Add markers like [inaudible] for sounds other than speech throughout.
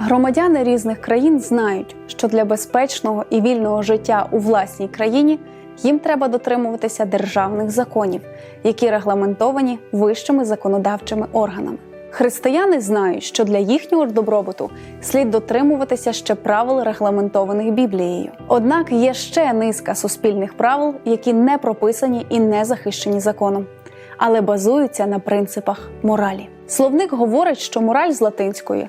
Громадяни різних країн знають, що для безпечного і вільного життя у власній країні їм треба дотримуватися державних законів, які регламентовані вищими законодавчими органами. Християни знають, що для їхнього добробуту слід дотримуватися ще правил, регламентованих Біблією. Однак є ще низка суспільних правил, які не прописані і не захищені законом, але базуються на принципах моралі. Словник говорить, що мораль з латинської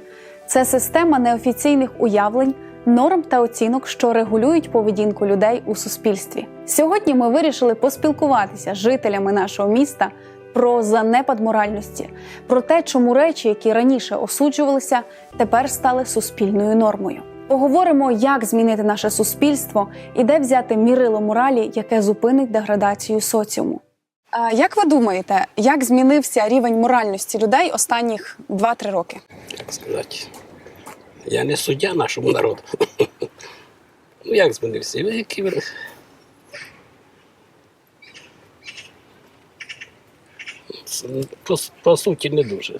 це система неофіційних уявлень, норм та оцінок, що регулюють поведінку людей у суспільстві. Сьогодні ми вирішили поспілкуватися з жителями нашого міста про занепад моральності, про те, чому речі, які раніше осуджувалися, тепер стали суспільною нормою. Поговоримо, як змінити наше суспільство і де взяти мірило моралі, яке зупинить деградацію соціуму. А як ви думаєте, як змінився рівень моральності людей останніх 2-3 роки? як сказати. Я не суддя нашому народу. [laughs] Ну, як змінився? Ну, Які По, по суті, не дуже.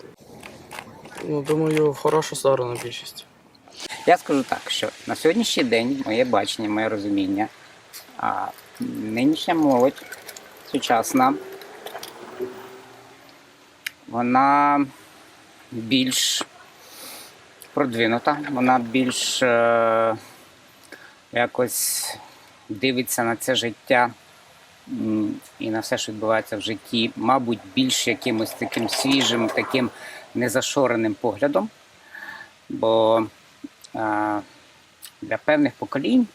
Ну, думаю, в хорошу сторону більшість. Я скажу так, що на сьогоднішній день моє бачення, моє розуміння, а нинішня молодь сучасна, вона більш продвинута, вона більш е, якось дивиться на це життя і на все, що відбувається в житті, мабуть, більш якимось таким свіжим, таким незашореним поглядом. Бо а, для певних поколінь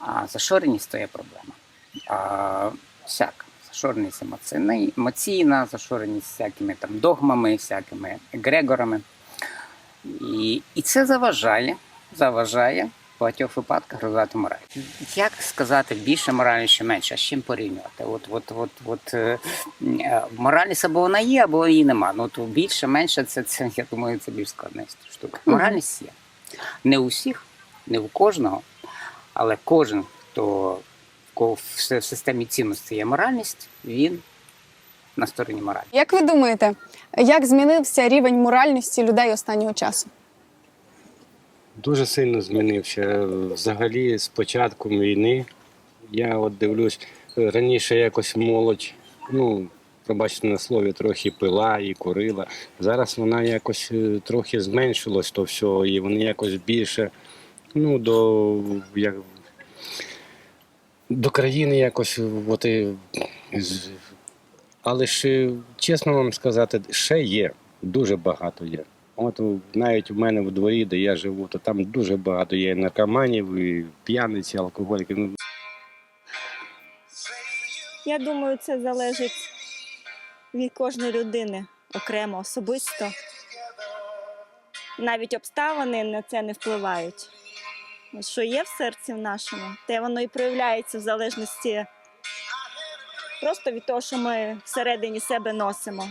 а, зашореність то є проблема. Всяка. Зашореність емоційна, зашореність всякими там догмами, всякими егрегорами. І, і це заважає, заважає в багатьох випадках розвивати мораль. Як сказати більше моралі, чи менше, а з чим порівнювати? От, от, от, от, е, е, моральність або вона є, або її нема. Ну то більше, менше, це, це я думаю, це більш складна штука. Моральність є. Не у всіх, не у кожного, але кожен, хто кого в системі цінностей є моральність, він на стороні моралі. Як ви думаєте, як змінився рівень моральності людей останнього часу? Дуже сильно змінився. Взагалі, з початком війни, я от дивлюсь, раніше якось молодь, ну, пробачте на слові, трохи пила і курила. Зараз вона якось е, трохи зменшилось то все, і вони якось більше ну, до, як, до країни якось. От, але ж, чесно вам сказати, ще є, дуже багато є. От навіть у мене в дворі, де я живу, то там дуже багато є і наркоманів, і п'яниці, алкоголіків. Ну, Я думаю, це залежить від кожної людини окремо, особисто. Навіть обставини на це не впливають. Що є в серці в нашому, те воно і проявляється в залежності просто від того, що ми всередині себе носимо.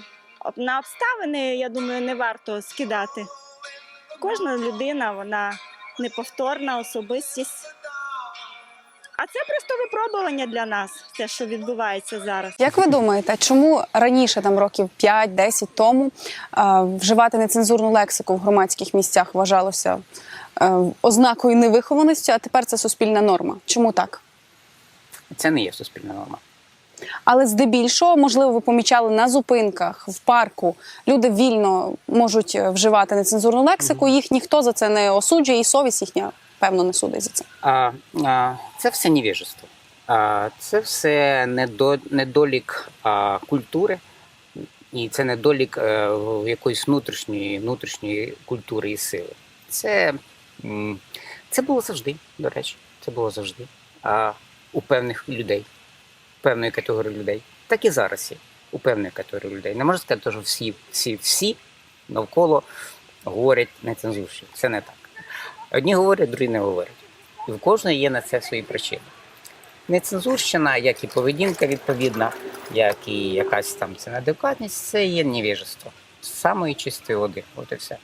На обставини, я думаю, не варто скидати. Кожна людина, вона неповторна особистість. А це просто випробування для нас, те, що відбувається зараз. Як ви думаєте, чому раніше, там років 5-10 тому, вживати нецензурну лексику в громадських місцях вважалося е, ознакою невихованості, а тепер це суспільна норма? Чому так? Це не є суспільна норма. Але здебільшого, можливо, ви помічали на зупинках, в парку люди вільно можуть е, вживати нецензурну лексику. Їх ніхто за це не осуджує, і совість їхня певно не судить за це. А, а, це все невіжество. А, це все недо, недолік а, культури, і це недолік е, в якоїсь внутрішньої, внутрішньої культури і сили. Це, це було завжди, до речі. Це було завжди. А, у певних людей, певної категорії людей. Так і зараз є у певної категорії людей. Не можна сказати, що всі, всі, всі навколо говорять нецензурщину. Це не так. Одні говорять, другі не говорять. І в кожної є на це свої причини. Нецензурщина, як і поведінка відповідна, як і якась там це неадекватність, це є невіжество. З самої чистої води. От і все.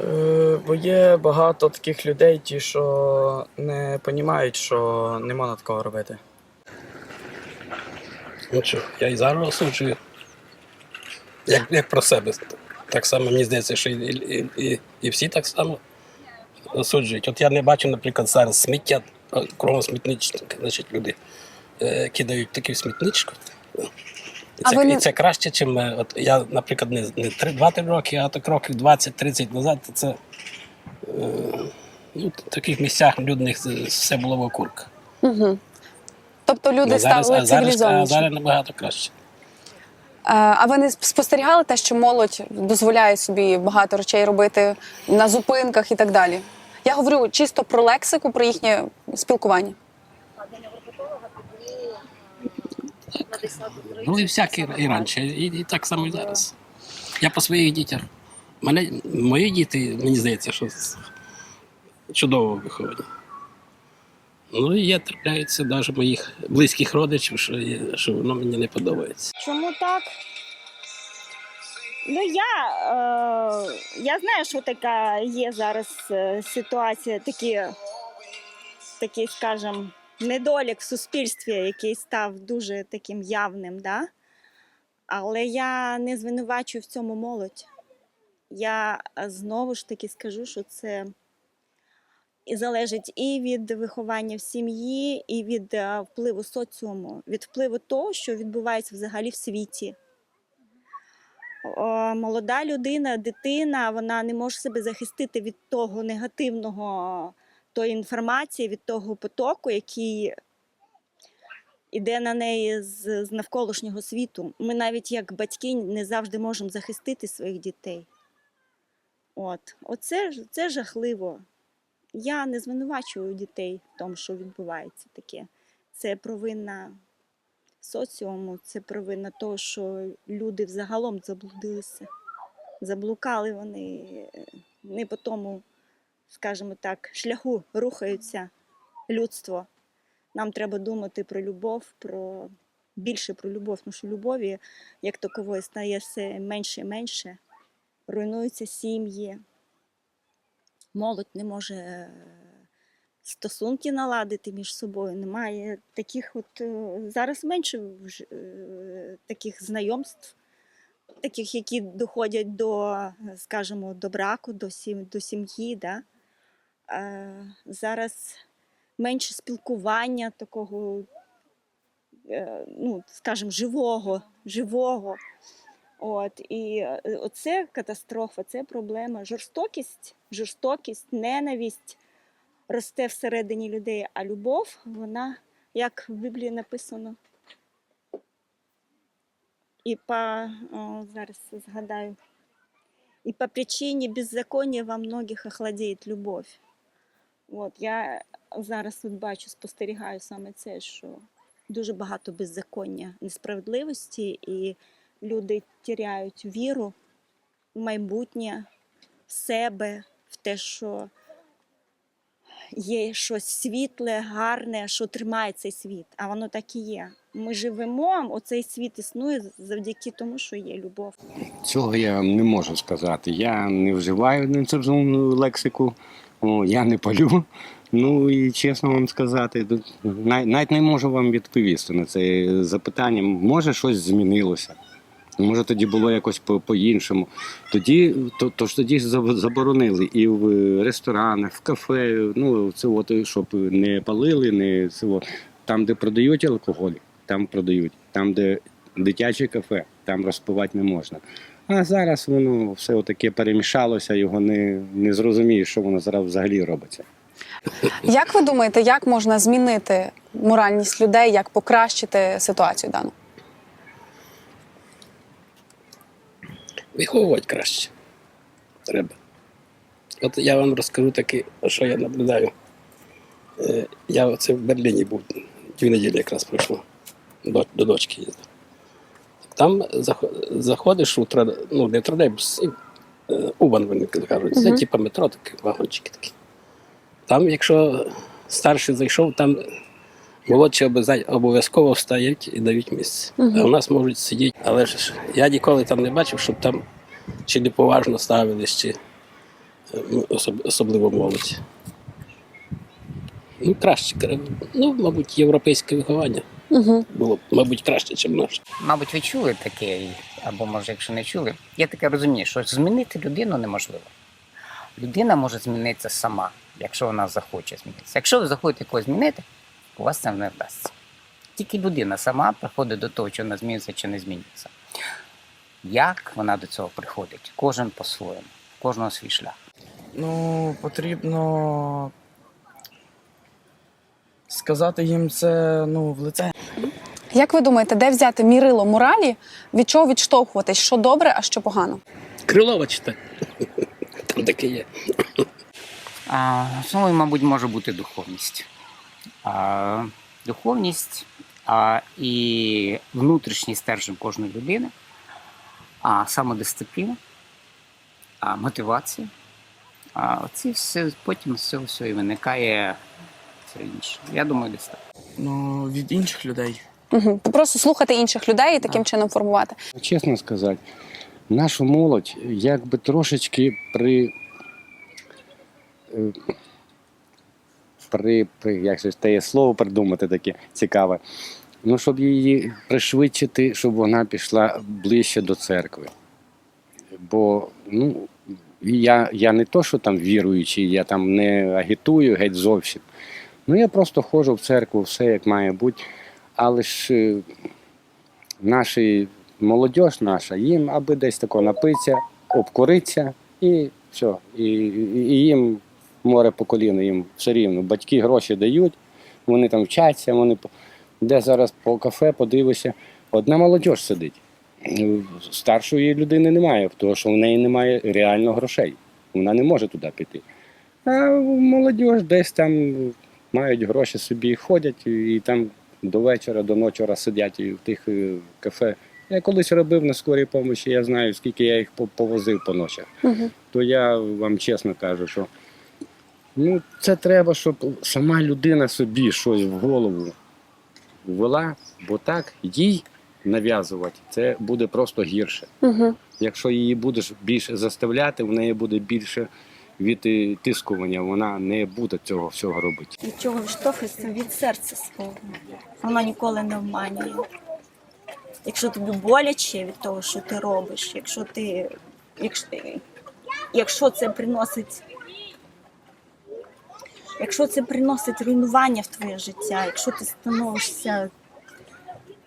Е, бо є багато таких людей, ті, що не розуміють, що не можна такого робити. Ну що, я і зараз осуджую. Як, як про себе. так само мені здається, що і, і, і, і всі так само осуджують. От я не бачу, наприклад, зараз сміття кругом смітничника, значить, люди е, кидають такі смітничку. І це, і це краще, чим е, от я, наприклад, не, не 2-3 роки, а так років 20-30 назад, це е, ну, в таких місцях людних все було в окурках. Угу. Тобто люди А зараз, стали зараз, а зараз набагато краще. А ви не спостерігали те, що молодь дозволяє собі багато речей робити на зупинках і так далі? Я говорю чисто про лексику, про їхнє спілкування. Були всякі і раніше, і, і так само і зараз. Я по своїх дітях. Мене, мої діти, мені здається, що чудово виховані. Ну і є трапляються навіть моїх близьких родичів, що, що воно мені не подобається. Чому так? Ну я, е, я знаю, що така є зараз е, ситуація, такі, такий, скажімо, недолік в суспільстві, який став дуже таким явним, да? але я не звинувачую в цьому молодь. Я знову ж таки скажу, що це залежить і від виховання в сім'ї, і від е, впливу соціуму, від впливу того, що відбувається взагалі в світі. Молода людина, дитина, вона не може себе захистити від того негативного тої інформації, від того потоку, який іде на неї з, з навколишнього світу. Ми навіть як батьки не завжди можемо захистити своїх дітей. От, оце це жахливо. Я не звинувачую дітей в тому, що відбувається таке. Це провина соціуму, це провина того, що люди взагалом заблудилися. Заблукали вони е, не по тому, скажімо так, шляху рухаються людство. Нам треба думати про любов, про більше про любов, тому що любові як такової стає все менше і менше. Руйнуються сім'ї, молодь не може е, стосунки наладити між собою. Немає таких, от е, зараз менше е, таких знайомств, таких, які доходять до, е, скажімо, до браку, до, сім, до сім'ї. Да? Зараз менше спілкування такого, ну, скажімо, живого, живого. От, і оце катастрофа, це проблема. Жорстокість, жорстокість, ненависть росте всередині людей, а любов, вона, як в Біблії написано. І по, о, зараз згадаю, і по причині беззаконня во многих охладіє любов. От, я зараз тут бачу, спостерігаю саме це, що дуже багато беззаконня, несправедливості, і люди тіряють віру в майбутнє, в себе, в те, що є щось світле, гарне, що тримає цей світ. А воно так і є. Ми живемо, оцей світ існує завдяки тому, що є любов. Цього я не можу сказати. Я не вживаю нецензурну лексику, о, я не палю. Ну і чесно вам сказати, навіть не можу вам відповісти на це запитання. Може, щось змінилося. Може, тоді було якось по- по-іншому. Тоді, то, то ж тоді заборонили і в ресторанах, в кафе, ну це от, щоб не палили, не це от. там, де продають алкоголь, там продають. Там, де дитяче кафе, там розпивати не можна. А зараз воно все отаке перемішалося, його не, не зрозумієш, що воно зараз взагалі робиться. Як ви думаєте, як можна змінити моральність людей, як покращити ситуацію дану? Виховувати краще. Треба. От я вам розкажу таке, що я наблюдаю. Е, Я оце в Берліні був дві неділі якраз пройшло. До, до дочки їздив. Там заходиш у тро- ну, не тролейбус, і, е, Убан, вони кажуть, це типу метро, такі вагончики такі. Там, якщо старший зайшов, там молодші обов'язково встають і дають місце. Мгм. А у нас можуть сидіти. Але ж я ніколи там не бачив, щоб там чи неповажно ставились, чи е, ну, особ- особливо молодь. Ну, краще, ну, мабуть, європейське виховання. Угу. Було мабуть, краще, ніж наше. Мабуть, ви чули таке, або може, якщо не чули, я таке розумію, що змінити людину неможливо. Людина може змінитися сама, якщо вона захоче змінитися. Якщо ви захочете когось змінити, у вас це не вдасться. Тільки людина сама приходить до того, чи вона зміниться чи не зміниться. Як вона до цього приходить? Кожен по-своєму, кожного свій шлях. Ну, потрібно сказати їм це ну, в лице. Як ви думаєте, де взяти мірило моралі, від чого відштовхуватись, що добре, а що погано? Крилова читай. Там таке є. А, основою, мабуть, може бути духовність. А, духовність і внутрішній стержень кожної людини, а самодисципліна, мотивація. А ці все, потім з цього всього і виникає все інше. Я думаю, десь так. Ну, від інших людей. Угу. Просто слухати інших людей і таким чином формувати. Чесно сказати, нашу молодь якби трошечки при. При, при як же те є слово придумати таке цікаве. Ну, щоб її пришвидшити, щоб вона пішла ближче до церкви. Бо ну, я, я не то, що там віруючий, я там не агітую геть зовсім. Ну, я просто ходжу в церкву, все як має бути. Але ж е, наші молодь наша, їм аби десь тако напиться, обкуриться і все. І, і, і їм море по коліну, їм все рівно. Батьки гроші дають, вони там вчаться, вони де зараз по кафе подивишся, одна молодь сидить. Старшої людини немає, тому що в неї немає реально грошей. Вона не може туди піти. А молодь десь там мають гроші собі ходять і, там до вечора, до ночора сидять в тих е, кафе. Я колись робив на скорій помощі, я знаю, скільки я їх повозив по ночах. Угу. То я вам чесно кажу, що ну, це треба, щоб сама людина собі щось в голову ввела, бо так їй нав'язувати це буде просто гірше. Угу. Якщо її будеш більше заставляти, в неї буде більше відтискування, вона не буде цього всього робити. Від чого відштовхуєшся? Від серця свого. Воно ніколи не обманює. Якщо тобі боляче від того, що ти робиш, якщо ти. Якщо, якщо це приносить. Якщо це приносить руйнування в твоє життя, якщо ти становишся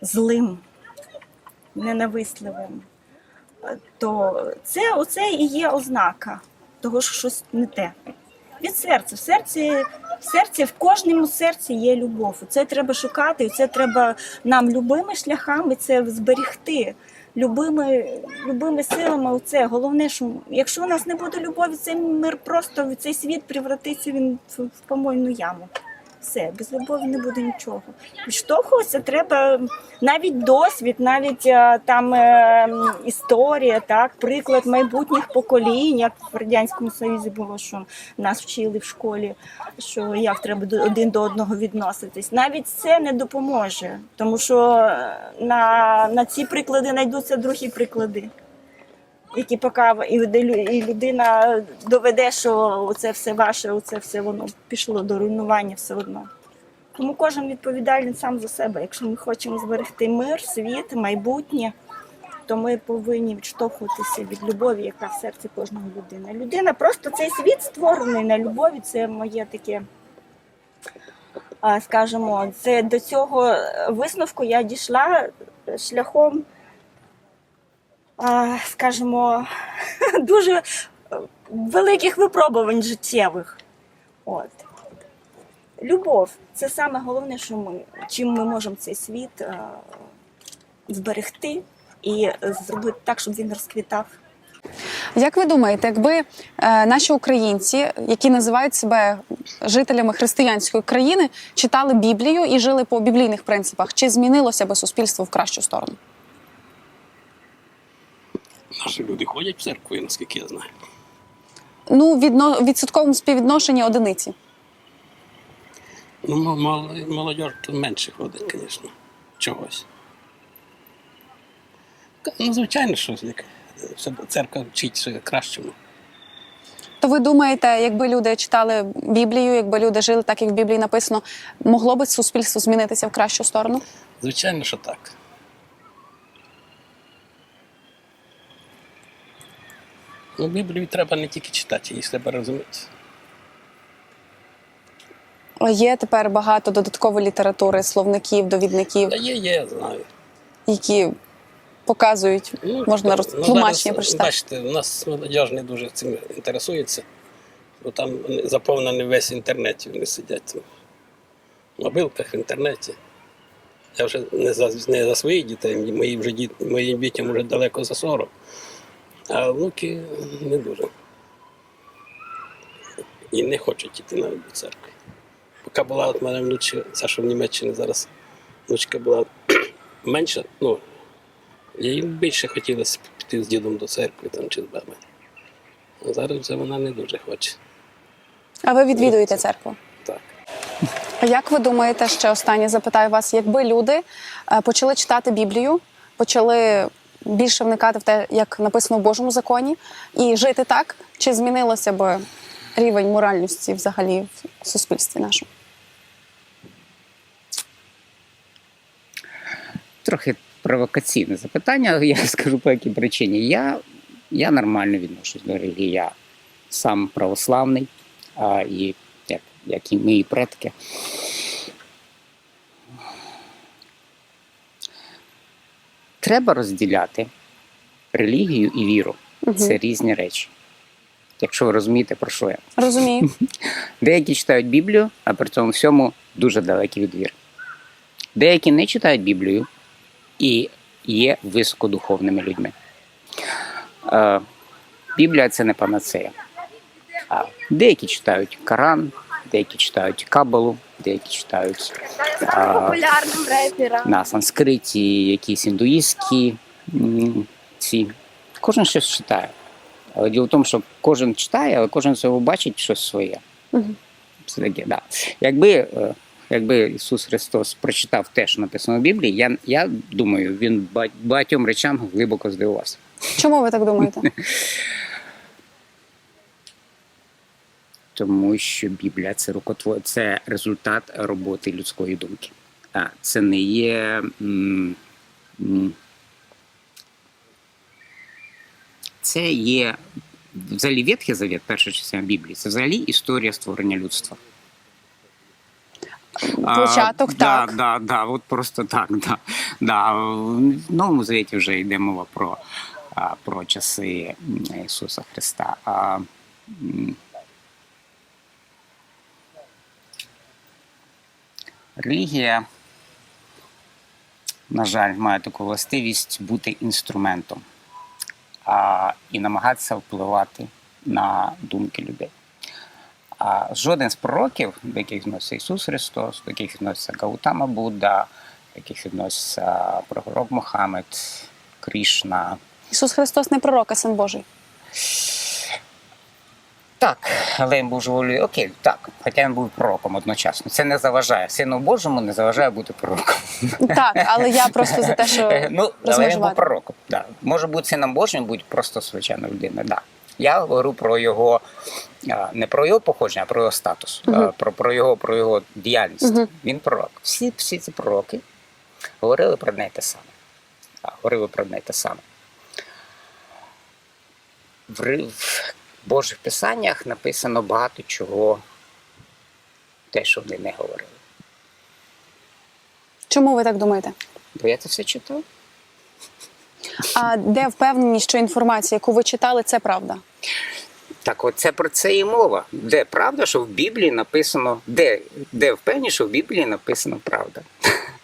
злим, ненависливим, то це оце і є ознака того, що щось не те. Від серця. В серці, в серці, в кожному серці є любов. Це треба шукати, це треба нам любими шляхами це зберегти. Любими, любими силами. Оце головне, що якщо у нас не буде любові, цей мир просто цей світ превратиться він в, в помойну яму. Все, без любові не буде нічого. Відштовхуватися треба навіть досвід, навіть е, там е, історія, так, приклад майбутніх поколінь, як в Радянському Союзі було, що нас вчили в школі, що як треба один до одного відноситись. Навіть це не допоможе, тому що е, на, на ці приклади знайдуться другі приклади. Які поки і людина доведе, що це все ваше, це все воно пішло до руйнування все одно. Тому кожен відповідальний сам за себе. Якщо ми хочемо зберегти мир, світ, майбутнє, то ми повинні відштовхуватися від любові, яка в серці кожної людини. Людина просто цей світ створений на любові. Це моє таке, скажімо, це до цього висновку я дійшла шляхом, скажімо, [laughs] дуже е, великих випробувань життєвих. От. Любов це саме головне, що ми, чим ми можемо цей світ е, зберегти і зробити так, щоб він розквітав. Як ви думаєте, якби е, наші українці, які називають себе жителями християнської країни, читали Біблію і жили по біблійних принципах, чи змінилося би суспільство в кращу сторону? Наші люди ходять в церкву, наскільки я знаю. Ну, відно, відсотковому співвідношенні одиниці. Ну, мол- мол- молодь менше ходить, звісно, чогось. Ну, звичайно, що церква вчить ще кращому. То ви думаєте, якби люди читали Біблію, якби люди жили так, як в Біблії написано, могло би суспільство змінитися в кращу сторону? Звичайно, що так. Ну, Біблію треба не тільки читати, її треба розуміти. Є тепер багато додаткової літератури, словників, довідників, Та є, є, знаю. які показують, Ну, можна роз... ну, тлумачення зараз, прочитати. Бачите, у нас молодіж не дуже цим інтересується, бо там заповнений весь інтернет, вони сидять в мобилках в інтернеті. Я вже не за, не за своїх дітей, мої вже діт, моїм дітям вже далеко за 40, а внуки не дуже. І не хочуть йти навіть до церкви. Поки була от мене внучка, ця що в Німеччині зараз внучка була [clears throat] менша, ну, їй більше хотілося піти з дідом до церкви там, чи з бабою. А зараз вже вона не дуже хоче. А ви відвідуєте церкву? Так. А Як ви думаєте, ще останнє запитаю вас, якби люди е, почали читати Біблію, почали більше вникати в те, як написано в Божому законі, і жити так, чи змінилося б рівень моральності взагалі в суспільстві нашому? Трохи провокаційне запитання, я [laughs] скажу по якій причині. Я, я нормально відношусь до релігії. Я сам православний, а, і як, як і мої предки. Треба розділяти релігію і віру. Це різні речі. Якщо ви розумієте, про що я. Розумію. [laughs] Деякі читають Біблію, а при цьому всьому дуже далекі від віри. Деякі не читають Біблію і є високодуховними людьми. Біблія це не панацея. А деякі читають Коран, деякі читають Кабалу, деякі читають а, популярним реперам. на санскриті, якісь індуїстські ці. Кожен щось читає. Але діло в тому, що кожен читає, але кожен цього бачить щось своє. Мгм. Це таке, да. Якби, е, якби Ісус Христос прочитав те, що написано в Біблії, я, я думаю, він багатьом речам глибоко здивувався. Чому ви так думаєте? [laughs] Тому що Біблія це рукотвор, це результат роботи людської думки. А це не є. Це є взагалі Ветхий Завет, перша частина Біблії, це взагалі історія створення людства. Початок, а, так. Да, да, да, от просто так. Да, да. В Новому Завіті вже йде мова про, про часи Ісуса Христа. А, релігія, на жаль, має таку властивість бути інструментом а, і намагатися впливати на думки людей. А жоден з пророків, до яких відноситься Ісус Христос, до яких відноситься Гаутама Будда, до яких відноситься пророк Мохамед, Крішна. Ісус Христос не пророк, а син Божий. Так, але він був живою. Окей, так, хоча він був пророком одночасно. Це не заважає. Сину Божому не заважає бути пророком. Так, але я просто за те, що [laughs] ну, але він був пророком. Да. Може бути сином Божим, будь просто звичайна людина. Да. Я говорю про його не про його походження, а про його статус, а, про, про, його, про його діяльність. Мгм. Він пророк. Всі, всі ці пророки говорили про й те саме. Говорили про й те саме. В, в Божих писаннях написано багато чого, те, що вони не говорили. Чому ви так думаєте? Бо я це все читав. А де впевненість, що інформація, яку ви читали, це правда? Так, от це про це і мова. Де правда, що в Біблії написано, де, де впевнені, що в Біблії написано правда.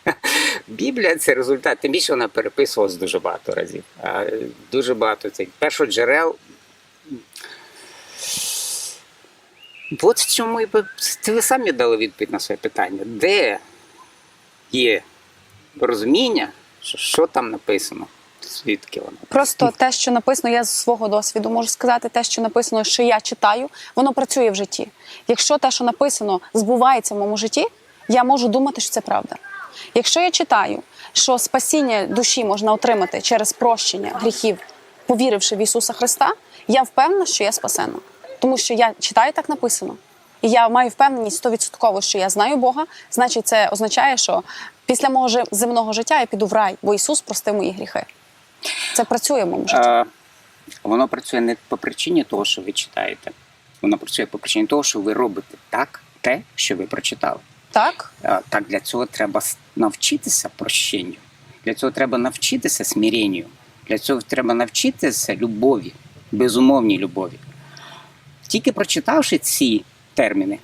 [laughs] Біблія це результат, тим більше вона переписувалась дуже багато разів. Дуже багато цих першоджерел. От в чому і ви самі дали відповідь на своє питання. Де є розуміння, що, що там написано, звідки воно? Просто те, що написано, я з свого досвіду можу сказати, те, що написано, що я читаю, воно працює в житті. Якщо те, що написано, збувається в моєму житті, я можу думати, що це правда. Якщо я читаю, що спасіння душі можна отримати через прощення гріхів, повіривши в Ісуса Христа, я впевнена, що я спасена. Тому що я читаю так написано. І я маю впевненість 100%, що я знаю Бога. Значить, це означає, що після мого земного життя я піду в рай, бо Ісус простив мої гріхи. Це працює в моєму житті. Воно працює не по причині того, що ви читаєте. Воно працює по причині того, що ви робите так, те, що ви прочитали. Так? Так, для цього треба навчитися прощенню. Для цього треба навчитися смиренню. Для цього треба навчитися любові, безумовній любові. Тільки прочитавши ці терміни,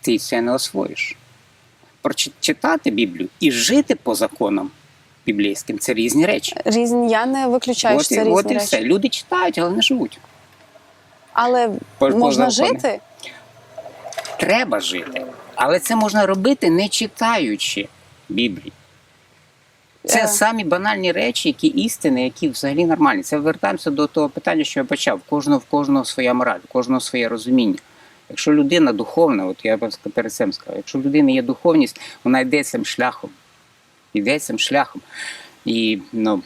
ти це не освоїш. Прочитати Біблію і жити по законам біблійським це різні речі. Різні, я не виключаю, От, що це от різні і речі. все. Люди читають, але не живуть. Але По- по можна закону. жити. Треба жити. Але це можна робити не читаючи Біблії. Це самі банальні речі, які істини, які взагалі нормальні. Це вертаємося до того питання, що я почав. Кожного в кожного своя мораль, кожного своє розуміння. Якщо людина духовна, от я перед цим сказав, якщо в людини є духовність, вона йде цим шляхом. Йде цим шляхом. І ну,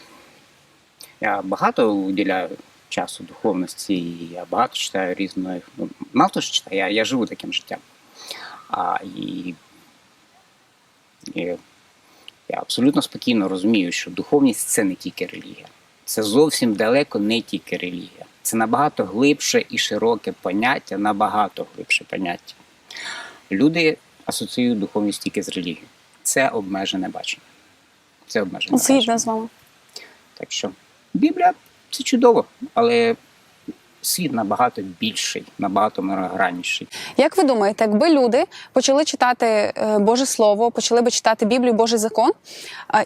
я багато уділяю часу духовності, і я багато читаю різної. Ну, мало того, що читаю, я, я живу таким життям. А, і, і я абсолютно спокійно розумію, що духовність це не тільки релігія. Це зовсім далеко не тільки релігія. Це набагато глибше і широке поняття, набагато глибше поняття. Люди асоціюють духовність тільки з релігією. Це обмежене бачення. Це обмежене Згідно бачення. з вами. Так що Біблія це чудово, але світ набагато більший, набагато многогранніший. Як ви думаєте, якби люди почали читати е, Боже Слово, почали би читати Біблію, Божий закон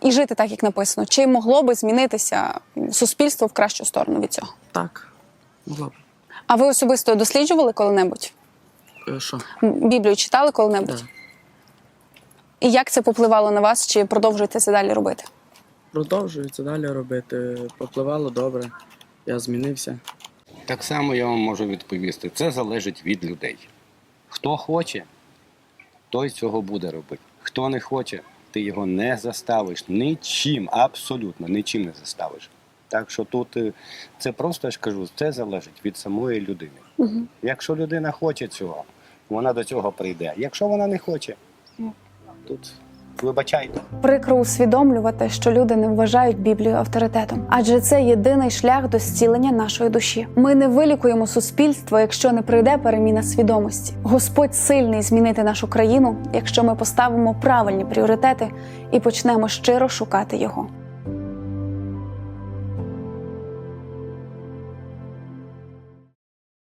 і жити так, як написано, чи могло би змінитися суспільство в кращу сторону від цього? Так. Могло б. А ви особисто досліджували коли-небудь? Е, Що? Біблію читали коли-небудь? Да. І як це попливало на вас, чи продовжуєте це далі робити? Продовжую це далі робити. Попливало добре. Я змінився. Так само я вам можу відповісти. Це залежить від людей. Хто хоче, той цього буде робити. Хто не хоче, ти його не заставиш нічим, абсолютно нічим не заставиш. Так що тут е, це просто я ж кажу, це залежить від самої людини. Угу. Якщо людина хоче цього, вона до цього прийде. Якщо вона не хоче, ну, тут вибачайте. Прикро усвідомлювати, що люди не вважають Біблію авторитетом, адже це єдиний шлях до зцілення нашої душі. Ми не вилікуємо суспільство, якщо не прийде переміна свідомості. Господь сильний змінити нашу країну, якщо ми поставимо правильні пріоритети і почнемо щиро шукати його.